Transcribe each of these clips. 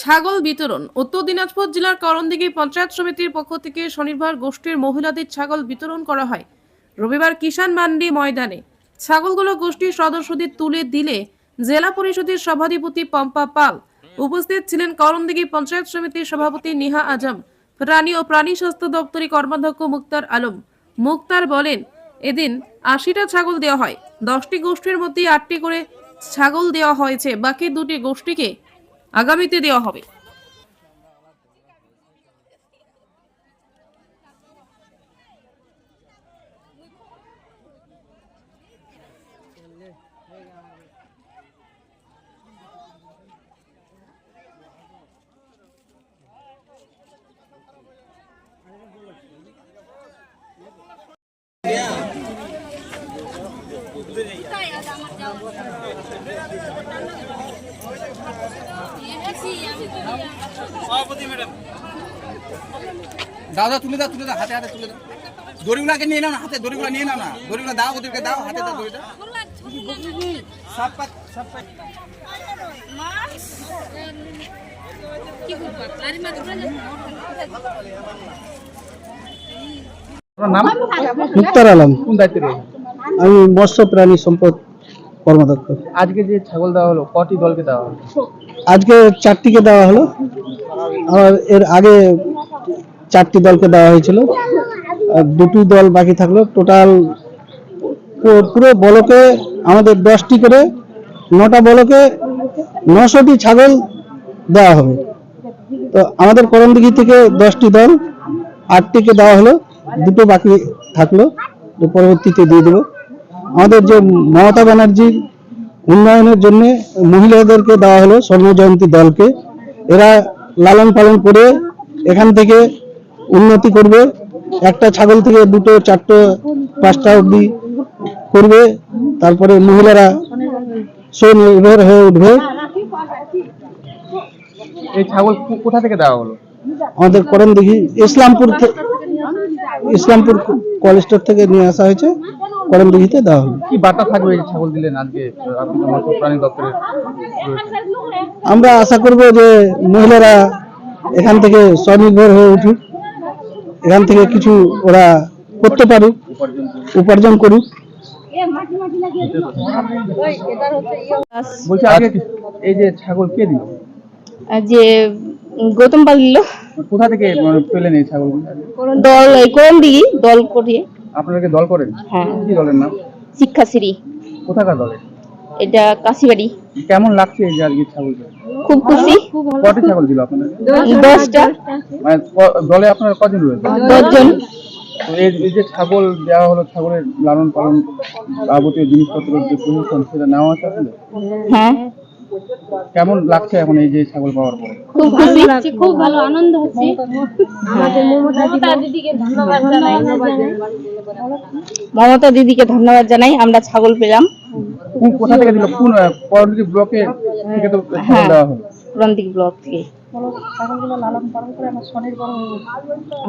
ছাগল বিতরণ। উত্তর দিনাজপুর জেলার করণদিঘি পঞ্চায়েত সমিতির পক্ষ থেকে স্বনির্ভর গোষ্ঠীর মহিলাদের ছাগল বিতরণ করা হয়। রবিবার কিষাণ মান্ডি ময়দানে ছাগলগুলো গোষ্ঠীর সদস্যদের তুলে দিলে জেলা পরিষদের সভাধিপতি পম্পা পাল। উপস্থিত ছিলেন করণদিঘি পঞ্চায়েত সমিতির সভাপতি নিহা আজম, প্রাণী ও প্রাণী স্বাস্থ্য দপ্তরি কর্মাধ্যক্ষ মুক্তার আলম। মুক্তার বলেন, এদিন আশিটা ছাগল দেওয়া হয়। দশটি গোষ্ঠীর মধ্যে আটটি করে ছাগল দেওয়া হয়েছে। বাকি দুটি গোষ্ঠীকে আগামীতে দেওয়া হবে। দাও দাও তুলে দাও তুলে দাও হাতে হাতে তুলে দাও। দড়িগুলাকে নিয়ে নাও না হাতে দড়িগুলা নিয়ে নাও না। দড়িগুলা দাও ওদেরকে দাও হাতে দাও দড়িটা। মুক্তার আলম। কোন দায়িত্বে আমি মৎস্য প্রাণী সম্পদ কর্মদক্ষ। আজকে যে ছাগল দেওয়া হলো কটি দলকে দেওয়া হলো? আজকে চারটিকে দেওয়া হলো। আর এর আগে চারটি দলকে দেওয়া হয়েছিল। আর দুটি দল বাকি থাকল। টোটাল পুরো বলকে আমাদের দশটি করে নটা বলকে নশোটি ছাগল দেওয়া হবে। তো আমাদের করণদিঘি থেকে দশটি দল আটটিকে দেওয়া হলো। দুটো বাকি থাকল। পরবর্তীতে দিয়ে দেবো। আমাদের যে মমতা ব্যানার্জির উন্নয়নের জন্য মহিলাদেরকে দেওয়া হলো স্বর্ণ জয়ন্তী দলকে। এরা লালন পালন করে এখান থেকে উন্নতি করবে। একটা ছাগল থেকে দুটো চারটে পাঁচটা অবধি করবে। তারপরে মহিলারা স্বনির্ভর হয়ে উঠবে। এই ছাগল কোথা থেকে দেওয়া হলো? আমাদের করণ দেখি ইসলামপুর ইসলামপুর কলেজ স্টোর থেকে নিয়ে আসা হয়েছে। দেওয়া হবে কি বার্তা থাকবে এই ছাগল দিলেন আজকে আপনি মৎস্য প্রাণী দপ্তরের আমরা আশা করব যে মহিলারা এখান থেকে স্বনির্ভর হয়ে উঠুক। এখান থেকে কিছু ওরা করতে পারুক উপার্জন করুক। বলছি আগে এই যে ছাগল কে দিল? যে গৌতম পাল দিল। কোথা থেকে মানে পেলেন এই ছাগলগুলো দল এই কোন দিঘি দল করিয়ে। আপনারা কি দল করেন? হ্যাঁ। কি দলের নাম? শিক্ষাশ্রী। কোথাকার দলের এটা কাশিবাড়ি। কেমন লাগছে এই যে আজকে ছাগল খুব খুশি। কটি ছাগল দিল আপনাদের? দশটা। মানে দলে আপনারা কজন রয়েছে দশজন। তো এই যে ছাগল দেওয়া হলো ছাগলের লালন পালন যাবতীয় জিনিসপত্র যে প্রশিক্ষণ সেটা নেওয়া আছে হ্যাঁ। কেমন লাগছে এখন এই যে ছাগল পাওয়ার পরে? খুব খুশি খুব ভালো। আনন্দ হচ্ছে। আমাদের মমতা দিদিকে ধন্যবাদ জানাই। মমতা দিদিকে ধন্যবাদ জানাই আমরা ছাগল পেলাম। কোথা থেকে দিল? কোন ব্লকে থেকে তো ছাগল হ্যাঁ দেওয়া হলো? পুরান্তিক ব্লক থেকে।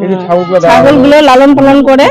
এই যে ছাগলগুলো দেওয়া হলো। ছাগলগুলো লালন পালন করে।